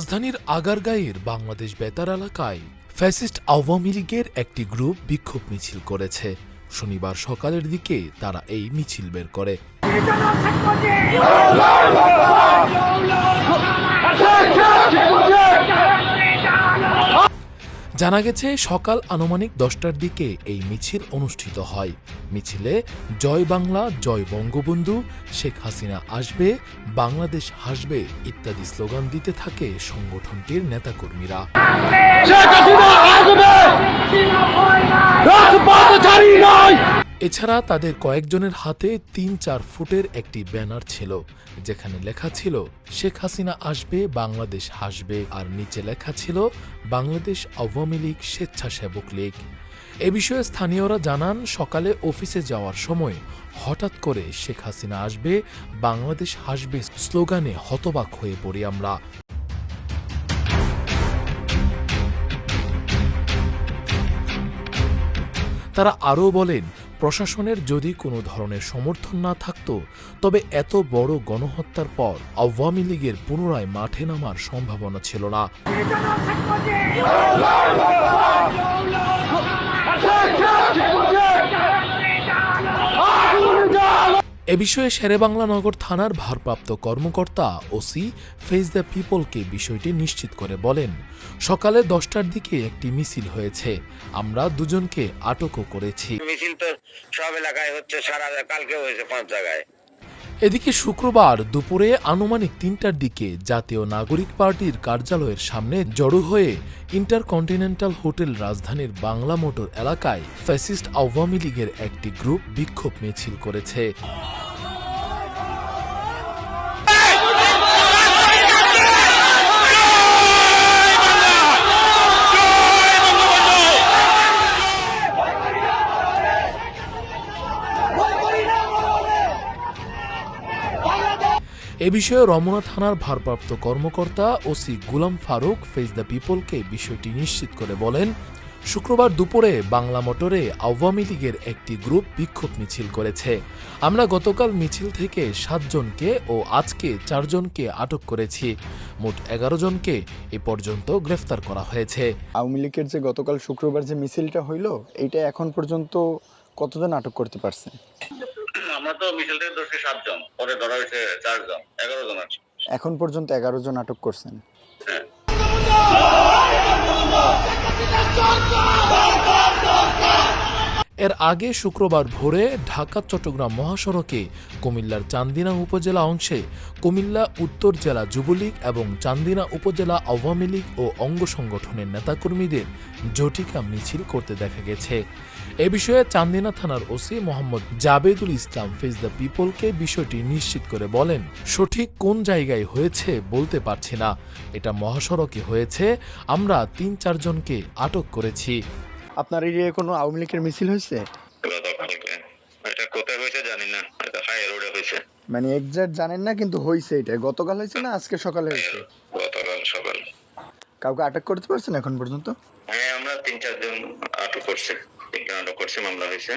রাজধানীর আগারগাঁয়ের বাংলাদেশ বেতার এলাকায় ফ্যাসিস্ট আওয়ামী লীগের একটি গ্রুপ বিক্ষোভ মিছিল করেছে। শনিবার সকালের দিকে তারা এই মিছিল বের করে। জানা গেছে, সকাল আনুমানিক দশটার দিকে এই মিছিল অনুষ্ঠিত হয়। মিছিলে জয় বাংলা, জয় বঙ্গবন্ধু, শেখ হাসিনা আসবে, বাংলাদেশ হাসবে ইত্যাদি স্লোগান দিতে থাকে সংগঠনটির নেতাকর্মীরা। শেখ হাসিনা আসবে! এছাড়া তাদের কয়েকজনের হাতে তিন চার ফুটের একটি ব্যানার ছিল, যেখানে লেখা ছিল, শেখ হাসিনা আসবে, বাংলাদেশ হাসবে। আর নিচে লেখা ছিল, বাংলাদেশ আওয়ামী লীগ স্বেচ্ছাসেবক লীগ। এ বিষয়ে স্থানীয়রা জানান, সকালে অফিসে যাওয়ার সময় হঠাৎ করে শেখ হাসিনা আসবে, বাংলাদেশ হাসবে স্লোগানে হতবাক হয়ে পড়ি আমরা। তারা আরও বলেন প্রশাসনের যদি কোনো ধরনের সমর্থন না থাকত, তবে এত বড় গণহত্যার পর আওয়ামী লীগের পুনরায় মাঠে নামার সম্ভাবনা ছিল না। এ বিষয়ে শেরেবাংলা নগর থানার ভারপ্রাপ্ত কর্মকর্তা ওসি ফেস দ্য পিপলকে বিষয়টি নিশ্চিত করে বলেন, সকালে দশটার দিকে একটি মিছিল হয়েছে। আমরা দুজনকে আটকও করেছি। মিছিল তো সব এলাকায় হচ্ছে সারা কালকে হয়েছে পাঁচ জায়গায়। এদিকে শুক্রবার দুপুরে আনুমানিক তিনটার দিকে জাতীয় নাগরিক পার্টির কার্যালয়ের সামনে জড়ো হয়ে ইন্টারকন্টিনেন্টাল হোটেল রাজধানীর বাংলা মোটর এলাকায় ফ্যাসিস্ট আওয়ামী লীগের একটি গ্রুপ বিক্ষোভ মিছিল করেছে। এ বিষয়ে রমনা থানার ভারপ্রাপ্ত কর্মকর্তা OC Gulam Faruk face the পিপলকে বিষয়টি নিশ্চিত করে বলেন, শুক্রবার দুপুরে বাংলা মোটরে আওয়ামী লীগের একটি গ্রুপ বিক্ষোভ মিছিল করেছে। আমরা গতকাল মিছিল থেকে সাতজনকে ও আজকে চারজনকে আটক করেছি। মোট এগারো জনকে এ পর্যন্ত গ্রেফতার করা হয়েছে। আওয়ামী লীগের যে গতকাল শুক্রবার যে মিছিলটা হইল, এইটা এখন পর্যন্ত কতজন আটক করতে পারছেন আমরা তো মিছিল থেকে ধরছি সাতজন পরে ধরা হয়েছে চারজন এগারো জন আছে। এখন পর্যন্ত এগারো জন আটক করছেন। হ্যাঁ। এর আগে শুক্রবার ভোরে ঢাকা, চট্টগ্রাম মহাসড়কে কুমিল্লার চান্দিনা উপজেলা অংশে কুমিল্লা উত্তর জেলা যুবলীগ এবং চান্দিনা উপজেলা আওয়ামী লীগ ও অঙ্গ সংগঠনের নেতাকর্মীদের জটিকা মিছিল করতে দেখা গেছে। এ বিষয়ে চান্দিনা থানার OC Mohammad Jabedul Islam face the পিপলকে বিষয়টি নিশ্চিত করে বলেন, সঠিক কোন জায়গায় হয়েছে বলতে পারছি না। এটা মহাসড়কে হয়েছে, আমরা তিন চারজনকে আটক করেছি। আপনার এরিয়ায় কোনো আওয়ামী লীগের মিছিল হয়েছে? গতকালকে এটা কোথায় হয়েছে জানি না এটা হাই রোডে হয়েছে। মানে এক্সাক্ট জানেন না কিন্তু হয়েছে এটা। গতকাল হয়েছে না আজকে সকালে হয়েছে? গতকাল সকাল। কাউকে আটক করতে পারছেন এখন পর্যন্ত? হ্যাঁ আমরা তিন চারজন আটক করছে। তিনজন আটক করছে মামলা হয়েছে।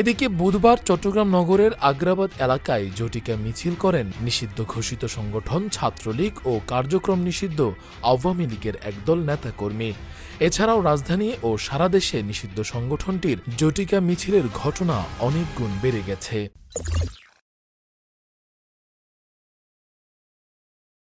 এদিকে বুধবার চট্টগ্রাম নগরের আগ্রাবাদ এলাকায় জটিকা মিছিল করেন নিষিদ্ধ ঘোষিত সংগঠন, ছাত্রলীগ ও কার্যক্রম নিষিদ্ধ আওয়ামী লীগের একদল নেতাকর্মী। এছাড়াও রাজধানী ও সারা দেশে নিষিদ্ধ সংগঠনটির জটিকা মিছিলের ঘটনা অনেক গুণ বেড়ে গেছে।